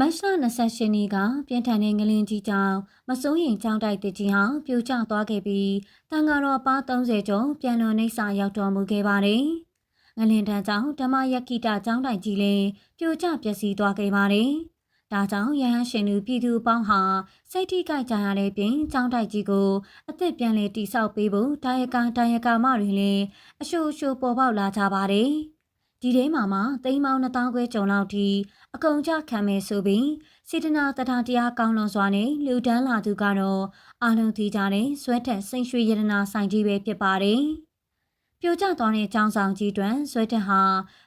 မတ်လ28နေ့ကပြင်းထန်တဲ့ငလင်ကြီးကြောင့်မစိုးရင်ကြောင်းတိုက်တစ်ကြီးဟာပြိုကျသွားခဲ့ပြီးတန်ဃာတော်ပါ30ကျော်ပြန်လွန်နှိပ်စာရောက်တော်မူခဲ့ပါတယ်။ငလင်တန်းကြောင့်ဓမ္မယက္ခိတကြောင်းတိုက်ကြီးလည်းပြိုကျပျက်စီးသွားခဲ့ပါတယ်။ဒါကြောင့်ရဟန်းရှင်လူပြည်သူအပေါင်းဟာစိတ်ထိကြိုက်ကြရတဲ့ပြင်ကြောင်းတိုက်ကြီးကိုအသက်ပြန်လည်တိဆောက်ပေးဖို့တာယကတာယကမတွေလည်းအရှို့အရှို့ပေါ်ပေါက်လာကြပါတယ်။ ဒီထဲမှာမှတိမ်မောင်2000ခွဲကျော်လောက်ထိအကုန်ကြခံမယ်ဆိုပြီးစေတနာတရားတရားကောင်းလွန်စွာနဲ့လူဒန်းလာသူကတော့အာလုံးတီကြတဲ့ဇွဲထက်စိန်ရွှေရတနာဆိုင်ကြီးပဲဖြစ်ပါတယ်။ပြိုကျသွားတဲ့ចောင်းဆောင်ကြီးတွင်ဇွဲထက်ဟာ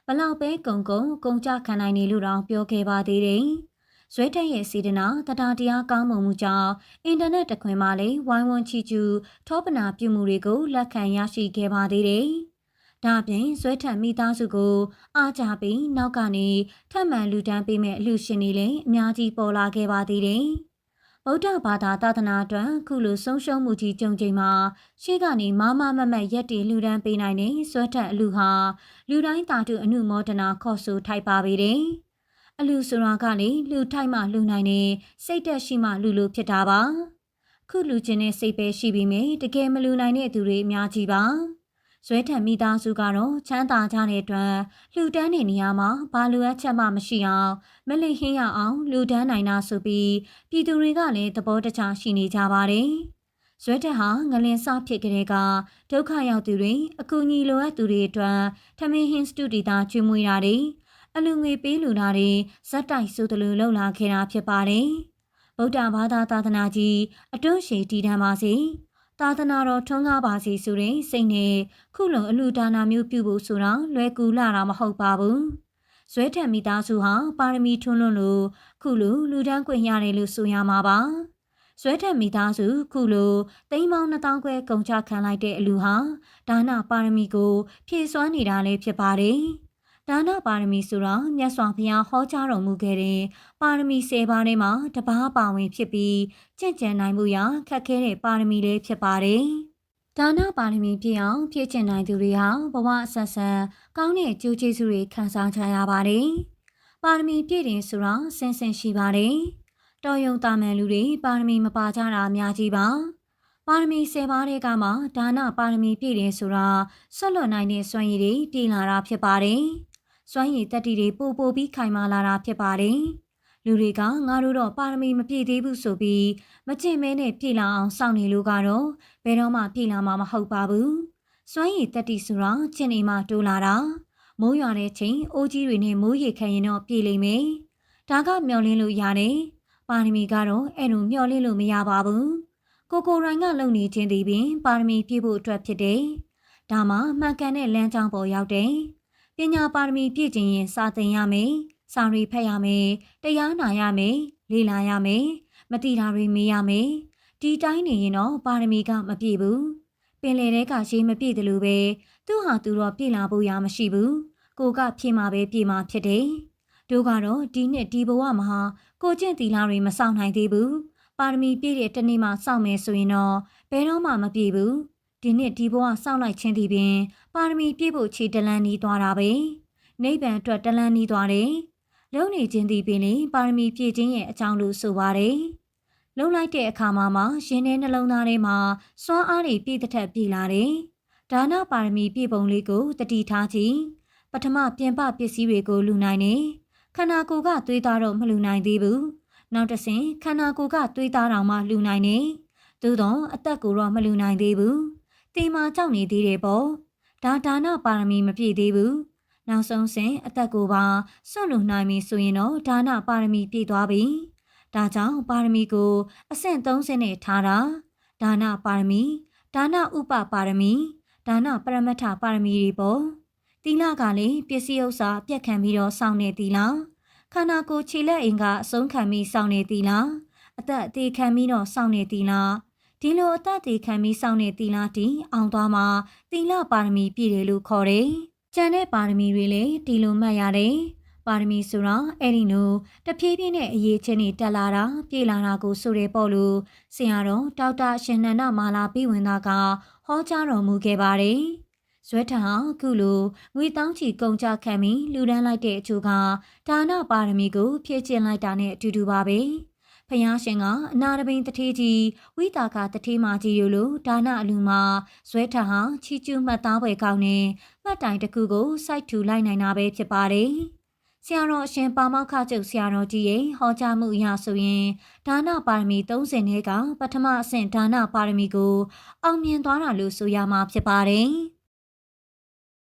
ဘလောက်ပဲကုံကုံကုန်ကြခံနိုင်နေလို့တော့ပြောခဲ့ပါသေးတယ်။ဇွဲထက်ရဲ့စေတနာတရားတရားကောင်းမှုမှုကြောင့်အင်တာနက်တခွင်မှာလည်းဝိုင်းဝန်းချီကျူထောပနာပြုမှုတွေကိုလက်ခံရရှိခဲ့ပါသေးတယ်။ ဒါအပြင်ဇွဲထံမိသားစုကိုအားကြပြီးနောက်ကနေထပ်မံလူတန်းပေးမဲ့အလှရှင်တွေလည်းအများကြီးပေါ်လာခဲ့ပါသေးတယ်။ဗုဒ္ဓဘာသာသာသနာအတွက်ခုလိုဆုံးရှုံးမှုကြီးကြုံချိန်မှာရှေ့ကနေမမမမတ်ရက်တီလူတန်းပေးနိုင်တဲ့ဇွဲထံအလူဟာလူတိုင်းတာတုအနုမောဒနာခေါ်ဆိုထိုက်ပါပေတယ်။အလူဆိုတာကလေလူထိုက်မှလူနိုင်နေစိတ်တက်ရှိမှလူလူဖြစ်တာပါ။ခုလူချင်းတဲ့စိတ်ပဲရှိပြီးမြဲတကယ်မလူနိုင်တဲ့သူတွေအများကြီးပါ။ ဇွဲထံမိသားစုကတော့ချမ်းသာကြတဲ့အတွက်လှူဒန်းနေနေရမှာဘာလိုအပ်ချက်မှမရှိအောင်မလိဟင်းရအောင်လှူဒန်းနိုင်တာဆိုပြီးပြည်သူတွေကလည်းသဘောတကျရှိနေကြပါတယ်။ဇွဲတက်ဟာငလင်စဖြစ်ကလေးကဒုက္ခရောက်သူတွေအကူအညီလိုအပ်သူတွေအတွက်ထမင်းဟင်းစတူဒီတာကျွေးမွေးတာတွေအလူငွေပေးလူတာတွေဇက်တိုက်ဆိုသလိုလှုပ်လာခဲ့တာဖြစ်ပါတယ်။ဗုဒ္ဓဘာသာသာသနာကြီးအတွန်းရှည်တည်တံပါစေ။ သာသနာတော်ထွန်းကားပါစီဆိုတဲ့စိတ်နဲ့ခုလုံအလူဒါနာမျိုးပြုဖို့ဆိုတာလွယ်ကူလာတာမဟုတ်ပါဘူး။ဇွဲထက်မိသားစုဟာပါရမီထွန်းလွန်းလို့ခုလိုလူဒန်းခွင့်ရတယ်လို့ဆိုရမှာပါ။ဇွဲထက်မိသားစုခုလိုတိမ်မောင်2000ခွဲကုန်ချခံလိုက်တဲ့အလူဟာဒါနပါရမီကိုဖြည့်စွမ်းနေတာလည်းဖြစ်ပါတယ်။ ဒါနပါရမီဆိုတာမြတ်စွာဘုရားဟောကြားတော်မူခဲ့တဲ့ပါရမီ10ပါးထဲမှာတပါးပါဝင်ဖြစ်ပြီးကြင်ကြံနိုင်မှုရခက်ခဲတဲ့ပါရမီလေးဖြစ်ပါတယ်။ဒါနပါရမီပြည့်အောင်ဖြည့်ကျင်နိုင်သူတွေဟာဘဝအဆက်ဆက်ကောင်းတဲ့ကျိုးကျေးဇူးတွေခံစားကြရပါတယ်။ပါရမီပြည့်တယ်ဆိုတာစင်စင်ရှိပါတယ်။တော်ယုံတာမန်လူတွေပါရမီမပါကြတာအများကြီးပါ။ပါရမီ10ပါးထဲကမှဒါနပါရမီပြည့်တယ်ဆိုတာဆွတ်လွတ်နိုင်တဲ့စွမ်းရည်တွေပြည့်လာတာဖြစ်ပါတယ်။ စွမ်းရည်တက်တီတွေပို့ပို့ပြီးခိုင်မာလာတာဖြစ်ပါတယ်။လူတွေကငါတို့တော့ပါရမီမပြည့်သေးဘူးဆိုပြီးမကျင့်မဲနဲ့ပြည့်လာအောင်စောင့်နေလို့ကတော့ဘယ်တော့မှပြည့်လာမှာမဟုတ်ပါဘူး။စွမ်းရည်တက်တီဆိုတာကျင့်နေမှတိုးလာတာ။မိုးရွာတဲ့ချိန်အိုးကြီးတွေနဲ့မိုးရေခံရင်တော့ပြည့်လိမ့်မယ်။ဒါကမျောလင်းလို့ရတယ်။ပါရမီကတော့အဲ့လိုမျောလင်းလို့မရပါဘူး။ကိုကိုရိုင်းကလုံနေခြင်းဒီပင်ပါရမီပြည့်ဖို့အတွက်ဖြစ်တယ်။ဒါမှမှန်ကန်တဲ့လမ်းကြောင်းပေါ်ရောက်တယ်။ ပညာပါရမီပြည့်ကျင်ရင်စာသင်ရမယ်။စာရီဖတ်ရမယ်။တရားနာရမယ်။လေ့လာရမယ်။မတိတာတွေမေးရမယ်။ဒီတိုင်းနေရင်တော့ပါရမီကမပြည့်ဘူး။ပင်လေတဲကရှေးမပြည့်တယ်လို့ပဲသူ့ဟာသူတော့ပြည့်လာဖို့ရမရှိဘူး။ကိုကဖြည့်မှာပဲပြည့်မှာဖြစ်တယ်။တို့ကတော့ဒီနှစ်ဒီဘဝမှာကိုကျင့်တီလာတွေမဆောင်နိုင်သေးဘူး။ပါရမီပြည့်တဲ့တနေ့မှစောင့်မယ်ဆိုရင်တော့ဘယ်တော့မှမပြည့်ဘူး။ ဒီနှစ်ဒီဘဝစောင့်လိုက်ခြင်းသည်ပင် ပါရမီပြည့်ဖို့ခြေတလန်းနီးသွားတာပဲနိဗ္ဗာန်အတွက်တလန်းနီးသွားတယ်လုံနေခြင်းသည်ပင်လေပါရမီပြည့်ခြင်းရဲ့အကြောင်းလို့ဆိုပါတယ်လုံလိုက်တဲ့အခါမှာမှရှင်တဲ့နှလုံးသားထဲမှာစွမ်းအားတွေပြည့်တဲ့ထက်ပြည့်လာတယ်ဒါနပါရမီပြည့်ပုံလေးကိုတတိထားကြည့်ပထမပြင်ပပစ္စည်းတွေကိုလူနိုင်နေခန္ဓာကိုယ်ကသွေးသားတော့မလူနိုင်သေးဘူးနောက်တစ်ဆင့်ခန္ဓာကိုယ်ကသွေးသားတောင်မှလူနိုင်နေသို့တော့အသက်ကိုတော့မလူနိုင်သေးဘူး တေမာကြောက်နေသေးတယ်ပေါ့ဒါဒါနပါရမီမပြည့်သေးဘူးနောက်ဆုံးစဉ်အသက်ကိုပါစွန့်လွတ်နိုင်ပြီဆိုရင်တော့ဒါနပါရမီပြည့်သွားပြီဒါကြောင့်ပါရမီကိုအဆင့်30နဲ့ထားတာဒါနပါရမီဒါနဥပပါရမီဒါနပရမတ္ထပါရမီတွေပေါ့သီလကလည်းပစ္စည်းဥစ္စာပြက်ခံပြီးတော့စောင့်နေသီလခန္ဓာကိုယ်ခြေလက်အင်ကအဆုံးခံပြီးစောင့်နေသီလအသက်အသေးခံပြီးတော့စောင့်နေသီလ ဒီလိုအသက်သေးခံပြီးစောင့်နေသီလတီအောင်သွားမှာသီလပါရမီပြည့်တယ်လို့ခေါ်တယ်။ကျန်တဲ့ပါရမီတွေလည်းဒီလိုမှတ်ရတယ်။ပါရမီဆိုတာအဲ့ဒီလိုတဖြည်းဖြည်းနဲ့အရေးချင်းတွေတက်လာတာပြေလာတာကိုဆိုရဲပေါ့လို့ဆရာတော်ဒေါက်တာရှင်နန္ဒမာလာပြီးဝင်သားကဟောကြားတော်မူခဲ့ပါတယ်။ဇွဲထံဟာအခုလိုငွေတောင်းချီကုန်ကြခံပြီးလူဒန်းလိုက်တဲ့အချို့ကဒါနပါရမီကိုဖြည့်ကျင့်လိုက်တာနဲ့အတူတူပါပဲ ဖျားရှင်ကအနာရဘိန်တထေးကြီးဝိတာကတထေးမကြီးတို့လိုဒါနအလူမှာဇွဲထံဟာချီကျူးမှတ်သားပွဲကောင်းနဲ့မှတ်တိုင်တစ်ခုကိုစိုက်ထူလိုက်နိုင်တာပဲဖြစ်ပါတယ်ဆရာတော်အရှင်ပါမောက္ခကျုပ်ဆရာတော်ကြီးရဲ့ဟောကြားမှုအရဆိုရင်ဒါနပါရမီ30နဲ့ကပထမအဆင့်ဒါနပါရမီကိုအောင်မြင်သွားတာလို့ဆိုရမှာဖြစ်ပါတယ်။